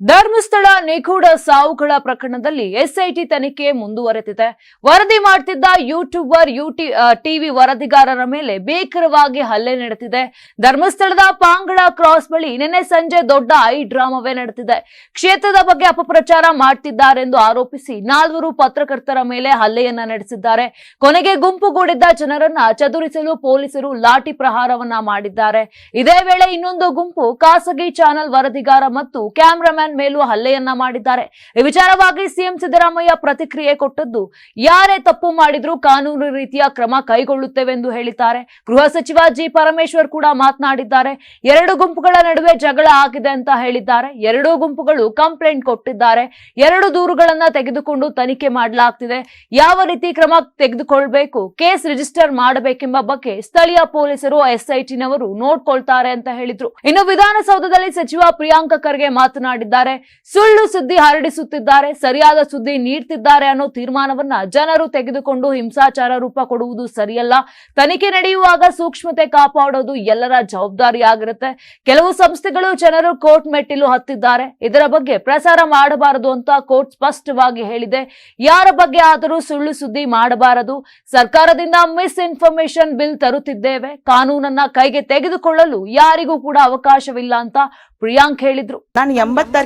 ಧರ್ಮಸ್ಥಳ ನಿಗೂಢ ಸಾವುಗಳ ಪ್ರಕರಣದಲ್ಲಿ ಎಸ್ಐಟಿ ತನಿಖೆ ಮುಂದುವರೆದಿದೆ. ವರದಿ ಮಾಡ್ತಿದ್ದ ಯೂಟ್ಯೂಬರ್, ಯೂಟಿ ಟಿವಿ ವರದಿಗಾರರ ಮೇಲೆ ಭೀಕರವಾಗಿ ಹಲ್ಲೆ ನಡೆದಿದೆ. ಧರ್ಮಸ್ಥಳದ ಪಾಂಗಳ ಕ್ರಾಸ್ ಬಳಿ ನಿನ್ನೆ ಸಂಜೆ ದೊಡ್ಡ ಐ ಡ್ರಾಮವೇ ನಡೆದಿದೆ. ಕ್ಷೇತ್ರದ ಬಗ್ಗೆ ಅಪಪ್ರಚಾರ ಮಾಡ್ತಿದ್ದಾರೆಂದು ಆರೋಪಿಸಿ ನಾಲ್ವರು ಪತ್ರಕರ್ತರ ಮೇಲೆ ಹಲ್ಲೆಯನ್ನ ನಡೆಸಿದ್ದಾರೆ. ಕೊನೆಗೆ ಗುಂಪುಗೂಡಿದ್ದ ಜನರನ್ನ ಚದುರಿಸಲು ಪೊಲೀಸರು ಲಾಠಿ ಪ್ರಹಾರವನ್ನ ಮಾಡಿದ್ದಾರೆ. ಇದೇ ವೇಳೆ ಇನ್ನೊಂದು ಗುಂಪು ಖಾಸಗಿ ಚಾನೆಲ್ ವರದಿಗಾರ ಮತ್ತು ಕ್ಯಾಮರಾಮ್ಯಾನ್ ಮೇಲೂ ಹಲ್ಲೆಯನ್ನ ಮಾಡಿದ್ದಾರೆ. ಈ ವಿಚಾರವಾಗಿ ಸಿಎಂ ಸಿದ್ದರಾಮಯ್ಯ ಪ್ರತಿಕ್ರಿಯೆ ಕೊಟ್ಟದ್ದು, ಯಾರೇ ತಪ್ಪು ಮಾಡಿದ್ರೂ ಕಾನೂನು ರೀತಿಯ ಕ್ರಮ ಕೈಗೊಳ್ಳುತ್ತೇವೆ ಎಂದು ಹೇಳಿದ್ದಾರೆ. ಗೃಹ ಸಚಿವ ಜಿ ಪರಮೇಶ್ವರ್ ಕೂಡ ಮಾತನಾಡಿದ್ದಾರೆ. ಎರಡು ಗುಂಪುಗಳ ನಡುವೆ ಜಗಳ ಆಗಿದೆ ಅಂತ ಹೇಳಿದ್ದಾರೆ. ಎರಡೂ ಗುಂಪುಗಳು ಕಂಪ್ಲೇಂಟ್ ಕೊಟ್ಟಿದ್ದಾರೆ. ಎರಡು ದೂರುಗಳನ್ನ ತೆಗೆದುಕೊಂಡು ತನಿಖೆ ಮಾಡಲಾಗ್ತಿದೆ. ಯಾವ ರೀತಿ ಕ್ರಮ ತೆಗೆದುಕೊಳ್ಬೇಕು, ಕೇಸ್ ರಿಜಿಸ್ಟರ್ ಮಾಡಬೇಕೆಂಬ ಬಗ್ಗೆ ಸ್ಥಳೀಯ ಪೊಲೀಸರು ಎಸ್ಐಟಿನವರು ನೋಡ್ಕೊಳ್ತಾರೆ ಅಂತ ಹೇಳಿದ್ರು. ಇನ್ನು ವಿಧಾನಸೌಧದಲ್ಲಿ ಸಚಿವ ಪ್ರಿಯಾಂಕ ಖರ್ಗೆ ಮಾತನಾಡಿದ್ದಾರೆ. ಸುಳ್ಳು ಸುದ್ದಿ ಹರಡಿಸುತ್ತಿದ್ದಾರೆ, ಸರಿಯಾದ ಸುದ್ದಿ ನೀಡ್ತಿದ್ದಾರೆ ಅನ್ನೋ ತೀರ್ಮಾನವನ್ನ ಜನರು ತೆಗೆದುಕೊಂಡು ಹಿಂಸಾಚಾರ ರೂಪ ಕೊಡುವುದು ಸರಿಯಲ್ಲ. ತನಿಖೆ ನಡೆಯುವಾಗ ಸೂಕ್ಷ್ಮತೆ ಕಾಪಾಡೋದು ಎಲ್ಲರ ಜವಾಬ್ದಾರಿಯಾಗಿರುತ್ತೆ. ಕೆಲವು ಸಂಸ್ಥೆಗಳು ಜನರು ಕೋರ್ಟ್ ಮೆಟ್ಟಿಲು ಹತ್ತಿದ್ದಾರೆ. ಇದರ ಬಗ್ಗೆ ಪ್ರಸಾರ ಮಾಡಬಾರದು ಅಂತ ಕೋರ್ಟ್ ಸ್ಪಷ್ಟವಾಗಿ ಹೇಳಿದೆ. ಯಾರ ಬಗ್ಗೆ ಆದರೂ ಸುಳ್ಳು ಸುದ್ದಿ ಮಾಡಬಾರದು. ಸರ್ಕಾರದಿಂದ ಮಿಸ್ ಇನ್ಫಾರ್ಮೇಶನ್ ಬಿಲ್ ತರುತ್ತಿದ್ದೇವೆ. ಕಾನೂನನ್ನ ಕೈಗೆ ತೆಗೆದುಕೊಳ್ಳಲು ಯಾರಿಗೂ ಕೂಡ ಅವಕಾಶವಿಲ್ಲ ಅಂತ ಪ್ರಿಯಾಂಕ್ ಹೇಳಿದ್ರು. ನಾನು ಎಂಬತ್ತಾರು